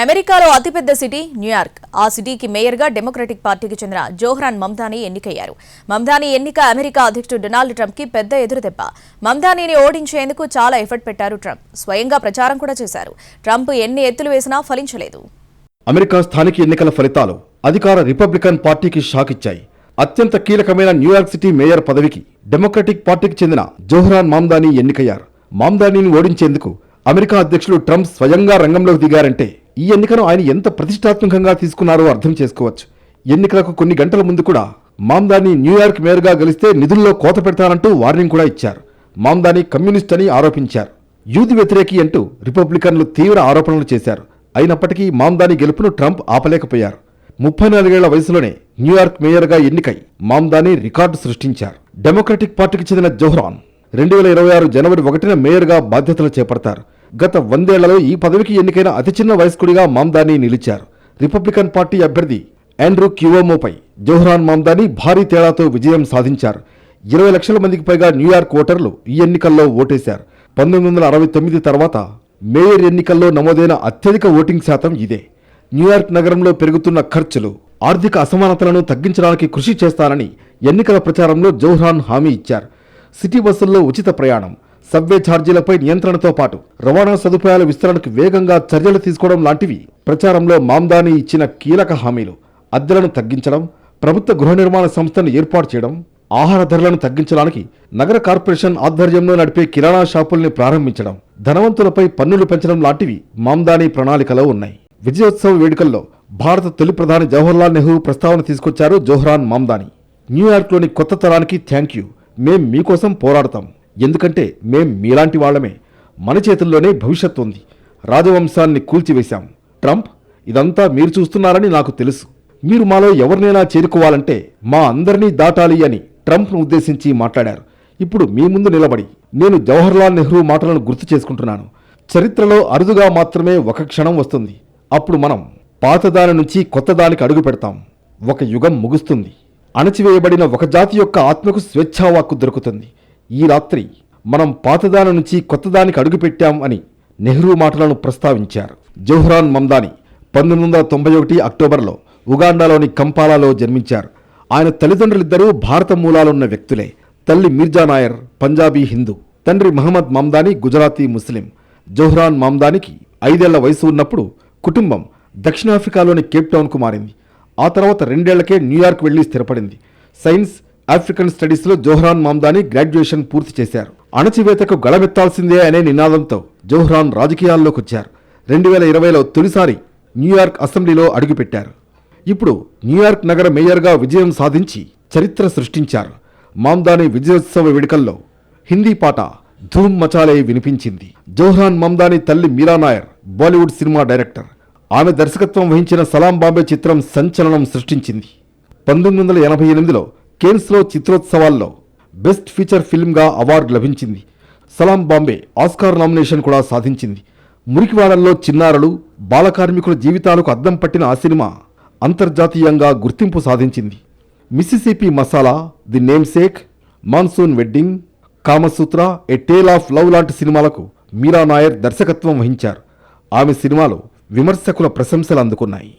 అమెరికాలో అతిపెద్ద city New York. ఆ సిటీకి మేయర్గా డెమోక్రటిక్ పార్టీకి చెందిన జోహ్రాన్ మమ్దానీ ఎన్నికయ్యారు. మమ్దానీ ఎన్నిక అమెరికా అధ్యక్షుడు డొనాల్డ్ ట్రంప్కి పెద్ద ఎదురుదెబ్బ. మమ్దానీని ఓడించేందుకు చాలా ఎఫర్ట్ పెట్టారు ట్రంప్. స్వయంగా ప్రచారం కూడా చేశారు. ట్రంప్ ఎన్ని ఎత్తులు వేసినా ఫలించలేదు. అమెరికా స్థానిక ఎన్నికల ఫలితాలు అధికార రిపబ్లికన్ పార్టీకి షాక్ ఇచ్చాయి. అత్యంత కీలకమైన న్యూయార్క్ సిటీ మేయర్ పదవికి డెమోక్రటిక్ పార్టీకి చెందిన జోహ్రాన్ మామ్దానీ ఎన్నికయ్యారు. మామ్దానీని ఓడించేందుకు అమెరికా అధ్యక్షుడు ట్రంప్ స్వయంగా రంగంలోకి దిగారంటే ఈ ఎన్నికను ఆయన ఎంత ప్రతిష్టాత్మకంగా తీసుకున్నారో అర్థం చేసుకోవచ్చు. ఎన్నికలకు కొన్ని గంటల ముందు కూడా మామ్దాని న్యూయార్క్ మేయర్గా గెలిస్తే నిధుల్లో కోత పెడతానంటూ వార్నింగ్ కూడా ఇచ్చారు. మామ్దానీ కమ్యూనిస్ట్ అని ఆరోపించారు. యూది వ్యతిరేకి అంటూ రిపబ్లికన్లు తీవ్ర ఆరోపణలు చేశారు. అయినప్పటికీ మామ్దానీ గెలుపును ట్రంప్ ఆపలేకపోయారు. ముప్పై నాలుగేళ్ళ వయసులోనే న్యూయార్క్ మేయర్గా ఎన్నికై మామ్దానీ రికార్డు సృష్టించారు. డెమోక్రటిక్ పార్టీకి చెందిన జోహ్రాన్ రెండు వేల ఇరవై ఆరు జనవరి ఒకటిన మేయర్గా బాధ్యతలు చేపడతారు. గత వందేళ్ళలో ఈ పదవికి ఎన్నికైన అతి చిన్న వయస్కుడిగా మామ్దానీ నిలిచారు. రిపబ్లికన్ పార్టీ అభ్యర్థి ఆండ్రూ క్యూవోమోపై జోహ్రాన్ మామ్దానీ భారీ తేడాతో విజయం సాధించారు. ఇరవై లక్షల మందికి పైగా న్యూయార్క్ ఓటర్లు ఈ ఎన్నికల్లో ఓటేశారు. పంతొమ్మిది వందల అరవై తొమ్మిది తర్వాత మేయర్ ఎన్నికల్లో నమోదైన అత్యధిక ఓటింగ్ శాతం ఇదే. న్యూయార్క్ నగరంలో పెరుగుతున్న ఖర్చులు ఆర్థిక అసమానతలను తగ్గించడానికి కృషి చేస్తానని ఎన్నికల ప్రచారంలో జోహ్రాన్ హామీ ఇచ్చారు. సిటీ బస్సుల్లో ఉచిత ప్రయాణం సబ్వే ఛార్జీలపై నియంత్రణతో పాటు రవాణా సదుపాయాల విస్తరణకు వేగంగా చర్యలు తీసుకోవడం లాంటివి ప్రచారంలో మామ్దానీ ఇచ్చిన కీలక హామీలు. అద్దెలను తగ్గించడం ప్రభుత్వ గృహ నిర్మాణ సంస్థను ఏర్పాటు చేయడం ఆహార ధరలను తగ్గించడానికి నగర కార్పొరేషన్ ఆధ్వర్యంలో నడిపే కిరాణా షాపుల్ని ప్రారంభించడం ధనవంతులపై పన్నులు పెంచడం లాంటివి మామ్దానీ ప్రణాళికలో ఉన్నాయి. విజయోత్సవ వేడుకల్లో భారత తొలి ప్రధాని జవహర్లాల్ నెహ్రూ ప్రస్తావన తీసుకొచ్చారు జోహ్రాన్ మామ్దానీ. న్యూయార్క్లోని కొత్త తరానికి థ్యాంక్ యూ. మేం మీకోసం పోరాడతాం. ఎందుకంటే మేం మీలాంటి వాళ్ళమే. మన చేతుల్లోనే భవిష్యత్తు ఉంది. రాజవంశాన్ని కూల్చివేశాం. ట్రంప్ ఇదంతా మీరు చూస్తున్నారని నాకు తెలుసు. మీరు మాలో ఎవరినైనా చేరుకోవాలంటే మా అందరినీ దాటాలి అని ట్రంప్ను ఉద్దేశించి మాట్లాడారు. ఇప్పుడు మీ ముందు నిలబడి నేను జవహర్లాల్ నెహ్రూ మాటలను గుర్తు చేసుకుంటున్నాను. చరిత్రలో అరుదుగా మాత్రమే ఒక క్షణం వస్తుంది. అప్పుడు మనం పాతదాని నుంచి కొత్తదానికి అడుగు పెడతాం. ఒక యుగం ముగుస్తుంది. అణచివేయబడిన ఒక జాతి యొక్క ఆత్మకు స్వేచ్ఛావాక్కు దొరుకుతుంది. ఈ రాత్రి మనం పాతదాని నుంచి కొత్తదానికి అడుగుపెట్టాం అని నెహ్రూ మాటలను ప్రస్తావించారు. జోహ్రాన్ మమ్దాని పంతొమ్మిది వందల తొంభై ఒకటి అక్టోబర్లో ఉగాండాలోని కంపాలాలో జన్మించారు. ఆయన తల్లిదండ్రులిద్దరూ భారత మూలాలున్న వ్యక్తులే. తల్లి మీర్జా నాయర్ పంజాబీ హిందూ. తండ్రి మహమ్మద్ మమ్దాని గుజరాతీ ముస్లిం. జోహ్రాన్ మమ్దానికి ఐదేళ్ళ వయసు ఉన్నప్పుడు కుటుంబం దక్షిణాఫ్రికాలోని కేప్ టౌన్కు మారింది. ఆ తర్వాత రెండేళ్ళకే న్యూయార్క్ వెళ్ళి స్థిరపడింది. సైన్స్ ఆఫ్రికన్ స్టడీస్లో జోహ్రాన్ మామ్దాని గ్రాడ్యుయేషన్ పూర్తి చేశారు. అణచివేతకు గళమెత్తాల్సిందే అనే నినాదంతో జోహ్రాన్ రాజకీయాల్లోకి వచ్చారు. రెండు వేల ఇరవైలో తొలిసారి న్యూయార్క్ అసెంబ్లీలో అడుగుపెట్టారు. ఇప్పుడు న్యూయార్క్ నగర మేయర్గా విజయం సాధించి చరిత్ర సృష్టించారు. మామ్దాని విజయోత్సవ వేడుకల్లో హిందీ పాట ధూమ్ మచాలే వినిపించింది. జోహ్రాన్ మమ్దాని తల్లి మీరా నాయర్ బాలీవుడ్ సినిమా డైరెక్టర్. ఆమె దర్శకత్వం వహించిన సలాం బాంబే చిత్రం సంచలనం సృష్టించింది. పంతొమ్మిది వందల ఎనభై ఎనిమిదిలో కేన్స్లో చిత్రోత్సవాల్లో బెస్ట్ ఫీచర్ ఫిల్మ్గా అవార్డు లభించింది. సలాం బాంబే ఆస్కార్ నామినేషన్ కూడా సాధించింది. మురికివాడల్లో చిన్నారులు బాలకార్మికుల జీవితాలకు అద్దం పట్టిన ఆ సినిమా అంతర్జాతీయంగా గుర్తింపు సాధించింది. Mississippi Masala the namesake monsoon wedding Kamasutra a tale of love లాంటి సినిమాలకు మీరా నాయర్ దర్శకత్వం వహించారు. ఆమె సినిమాలు విమర్శకుల ప్రశంసలు అందుకున్నాయి.